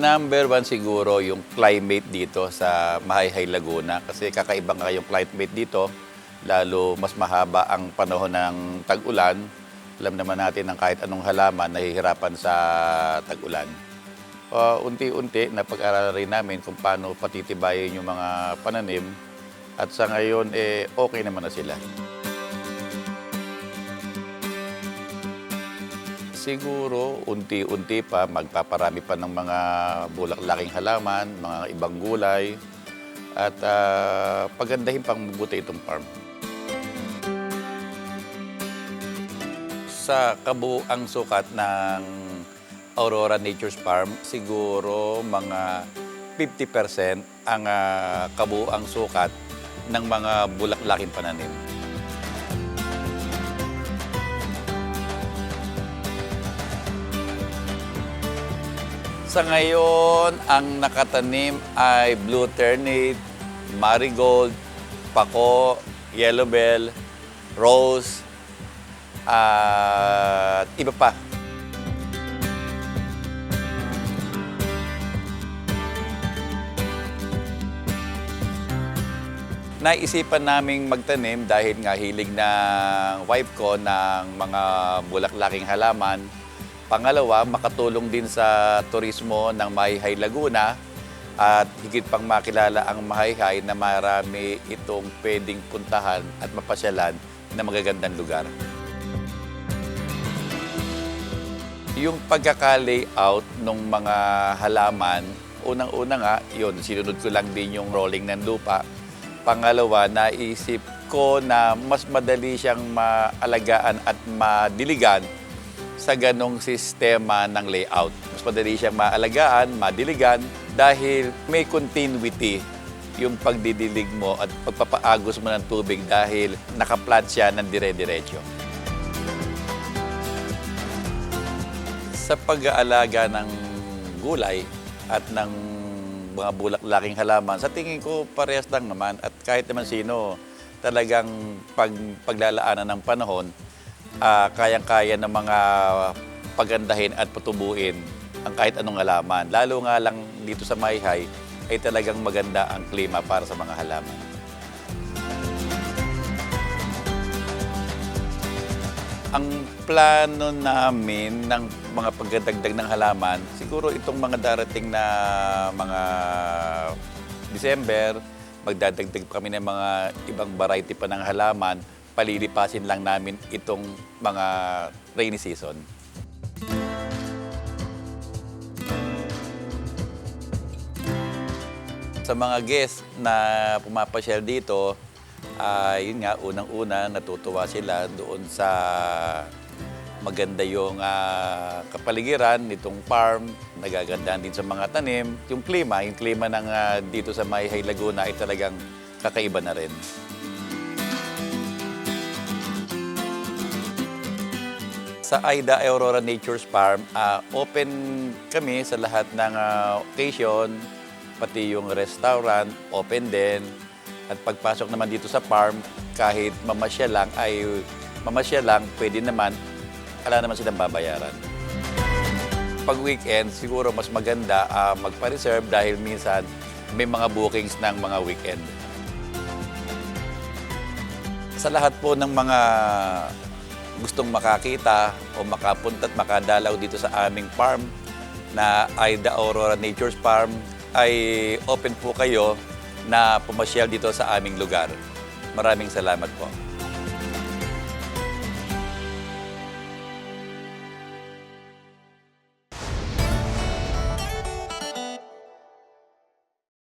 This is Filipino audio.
Number one siguro yung climate dito sa Mahayhay Laguna kasi kakaiba nga yung climate dito lalo mas mahaba ang panahon ng tag-ulan. Alam naman natin ng kahit anong halaman nahihirapan sa tag-ulan. Uh, unti-unti napag-aralan rin namin kung paano patitibayin yung mga pananim at sa ngayon eh okay naman na sila. Siguro unti-unti pa magpaparami pa ng mga bulaklaking halaman, mga ibang gulay at ah, pagandahin pang mabuti itong farm. Sa kabuang sukat ng Aurora Nature's Farm, siguro mga 50% ang ah, kabuang sukat ng mga bulaklaking pananim. Sa ngayon, ang nakatanim ay blue ternate, marigold, pako, yellow bell, rose, at iba pa. Naisipan naming magtanim dahil nga hilig ng wife ko ng mga bulaklaking halaman. Pangalawa, makatulong din sa turismo ng Mahayhay Laguna at higit pang makilala ang Mahayhay na marami itong pwedeng puntahan at mapasyalan na magagandang lugar. Yung pagkaka-layout ng mga halaman, unang-una nga, yun, sinunod ko lang din yung rolling ng lupa. Pangalawa, naisip ko na mas madali siyang maalagaan at madiligan sa ganong sistema ng layout. Mas madali siyang maalagaan, madiligan dahil may continuity yung pagdidilig mo at pagpapaagos mo ng tubig dahil nakaplat siya ng dire-diretso. Sa pag-aalaga ng gulay at ng mga bulaklaking halaman, sa tingin ko parehas lang naman at kahit naman sino talagang pag, paglalaanan ng panahon, ah, kayang-kaya ng mga pagandahin at patubuin ang kahit anong halaman. Lalo nga lang dito sa Mayhay ay talagang maganda ang klima para sa mga halaman. Ang plano namin ng mga pagdadagdag ng halaman, siguro itong mga darating na mga December, magdadagdag kami ng mga ibang variety pa ng halaman, palilipasin lang namin itong mga rainy season. Sa mga guests na pumapasyal dito, yun nga, unang-una, natutuwa sila doon sa maganda yung ah, kapaligiran nitong farm, nagagandahan din sa mga tanim. Yung klima, yung klima ng ah, dito sa Mayhay Laguna ay talagang kakaiba na rin. Sa Aida Aurora Nature's Farm, ah, open kami sa lahat ng ah, occasion, pati yung restaurant, open din. At pagpasok naman dito sa farm, kahit mamasya lang, ay mamasya lang, pwede naman, wala naman silang babayaran. Pag weekend, siguro mas maganda ah, magpa-reserve dahil minsan may mga bookings ng mga weekend. Sa lahat po ng mga gustong makakita o makapunta at makadalaw dito sa aming farm na Aida Aurora Nature's Farm ay open po kayo na pumasyal dito sa aming lugar. Maraming salamat po.